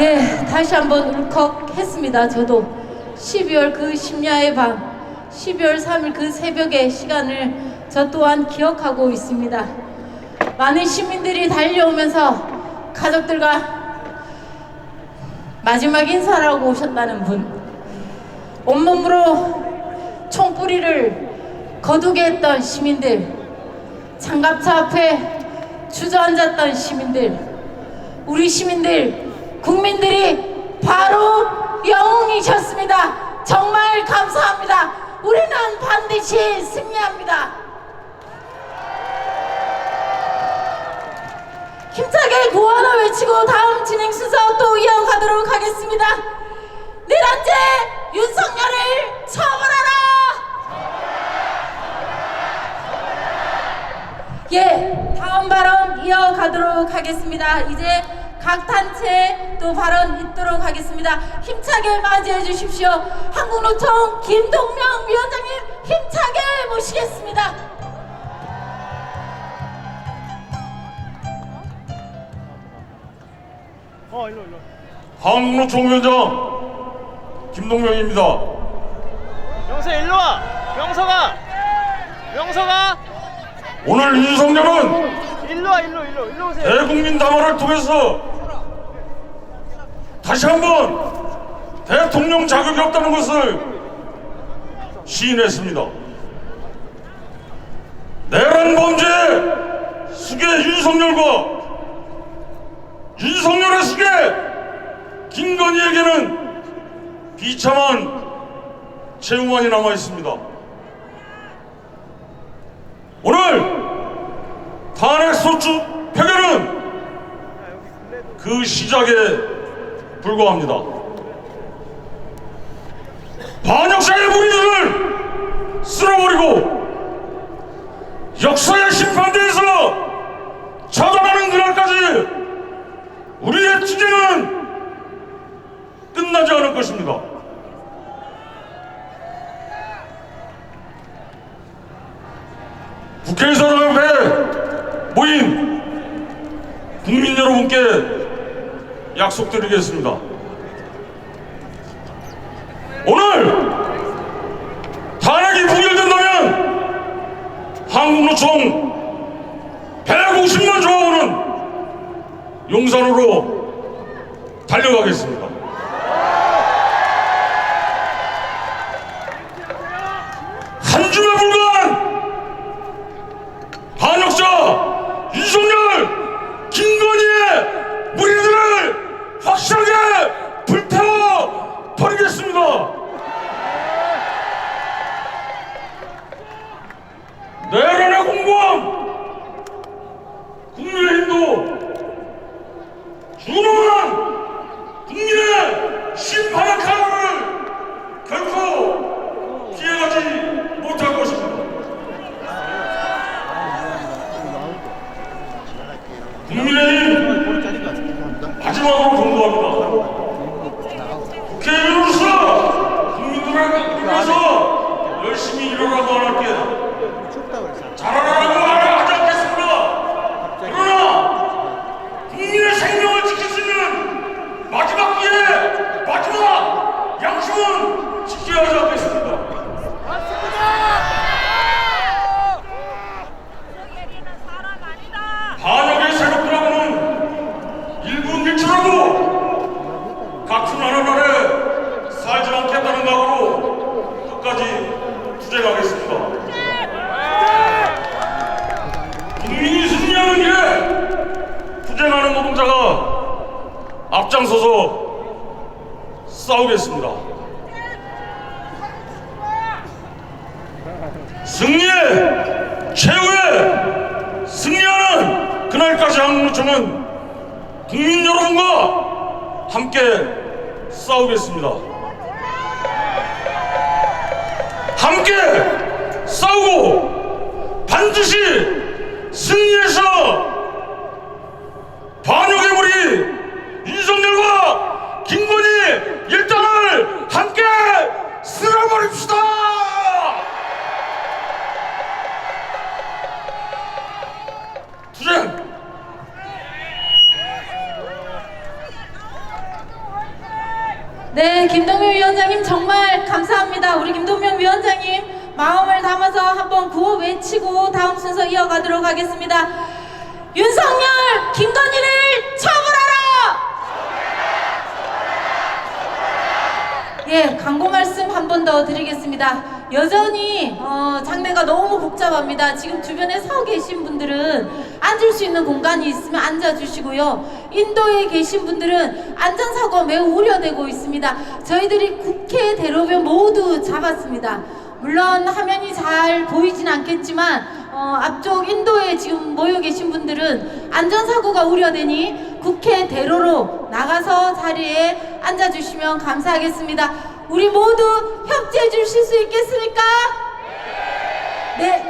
예, 다시 한번 울컥했습니다. 저도 12월 그 심야의 밤, 12월 3일 그 새벽의 시간을 저 또한 기억하고 있습니다. 많은 시민들이 달려오면서 가족들과 마지막 인사를 하고 오셨다는 분, 온몸으로 총뿌리를 거두게 했던 시민들, 장갑차 앞에 주저앉았던 시민들, 우리 시민들, 국민들이 바로 영웅이셨습니다. 정말 감사합니다. 우리는 반드시 승리합니다. 힘차게 구호하나 외치고 다음 진행 순서 또 이어가도록 하겠습니다. 내란죄 윤석열을 처벌하라! 예, 다음 발언 이어가도록 하겠습니다. 이제 각 단체 또 발언 있도록 하겠습니다. 힘차게 맞이해 주십시오. 한국노총 김동명 위원장님 힘차게 모시겠습니다. 어 일로 일로 한국노총 위원장 김동명입니다. 명서 일로 와 명서가 명서가 오늘 윤석열은 일로 와 일로 일로 일로 오세요 대국민 담화를 통해서 다시 한번 대통령 자격이 없다는 것을 시인했습니다. 내란 범죄 수괴 윤석열과 윤석열의 수괴 김건희에게는 비참한 채무만이 남아 있습니다. 오늘 탄핵 소추 표결은 그 시작에 불과합니다. 반역자의 무리들을 쓸어버리고 역사의 심판대에서 처단하는 그날까지 우리의 투쟁은 끝나지 않을 것입니다. 국회의사당 앞에 모인 국민 여러분께 약속드리겠습니다. 오늘 탄핵이 부결된다면 한국노총 150만 조합원은 용산으로 달려가겠습니다. 한 줌에 불과한 반역자 윤석열 김건희의 무리들을 확실하게 불태워 버리겠습니다. 내란의 공범 국민의힘도 준엄한 국민의 심판의 칼을 결코 피해가지 못할 것입니다. 국민의힘 마지막으로 공부합니다. 국회의원으로서 국민들을 위해서 열심히 일하라고 안 할게. 잘하라고 안 하지 않겠습니다. 그러나 국민의 생명을 지킬 수 있는 마지막 기회, 마지막 양심은 지켜야 하지 않겠습니다. 얘기는 사람 아니다. 반역의 세력들하고는 일분 일초라도 같은 하늘 아래 살지 않겠다는 각오로 끝까지 투쟁하겠습니다. 국민이 승리하는 길에 투쟁하는 노동자가 앞장서서 싸우겠습니다. 승리의 최후의 승리하는 그날까지 한국노총은 국민 여러분과 함께 싸우겠습니다. 함께 싸우고 반드시 승리해서 반역의 무리 윤석열과 김건희 일당을 함께 쓸어버립시다! 투쟁! 네, 김동명 위원장님 정말 감사합니다. 우리 김동명 위원장님 마음을 담아서 한번 구호 외치고 다음 순서 이어가도록 하겠습니다. 윤석열, 김건희를 처벌하라! 예, 광고 말씀 한 번 더 드리겠습니다. 여전히 어, 장례가 너무 복잡합니다. 지금 주변에 서 계신 분들은 앉을 수 있는 공간이 있으면 앉아주시고요. 인도에 계신 분들은 안전사고가 매우 우려되고 있습니다. 저희들이 국회 대로변 모두 잡았습니다. 물론 화면이 잘 보이진 않겠지만 어, 앞쪽 인도에 지금 모여 계신 분들은 안전사고가 우려되니 국회 대로로 나가서 자리에 앉아주시면 감사하겠습니다. 우리 모두 협조해 주실 수 있겠습니까? 네.